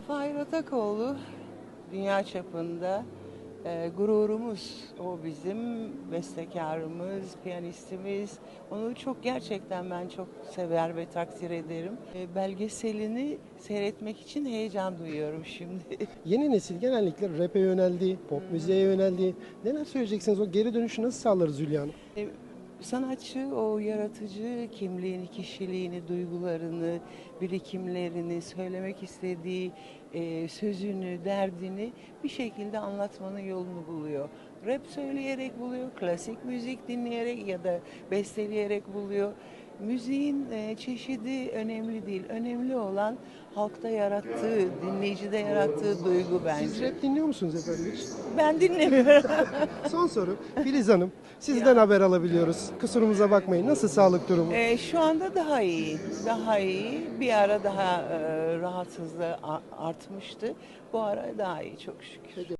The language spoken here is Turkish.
Fahir Atakoğlu dünya çapında e, gururumuz. O bizim bestekarımız, piyanistimiz. Onu çok gerçekten ben çok sever ve takdir ederim. E, belgeselini seyretmek için heyecan duyuyorum şimdi. Yeni nesil genellikle rap'e yöneldi, pop müziğe yöneldi. Neler söyleyeceksiniz? O geri dönüşü nasıl sağlarız Hülya Hanım? E, Sanatçı o yaratıcı kimliğini, kişiliğini, duygularını, birikimlerini, söylemek istediği e, sözünü, derdini bir şekilde anlatmanın yolunu buluyor. Rap söyleyerek buluyor, klasik müzik dinleyerek ya da besteleyerek buluyor. Müziğin e, çeşidi önemli değil. Önemli olan halkta yarattığı, dinleyicide yarattığı duygu Siz bence. rap dinliyor musunuz efendim hiç? Ben dinlemiyorum. Son soru. Filiz Hanım, sizden haber alabiliyoruz. Kusurumuza bakmayın. Nasıl sağlık durumu? Ee, şu anda daha iyi, daha iyi. Bir ara daha e, rahatsızlığı artmıştı. Bu ara daha iyi çok şükür.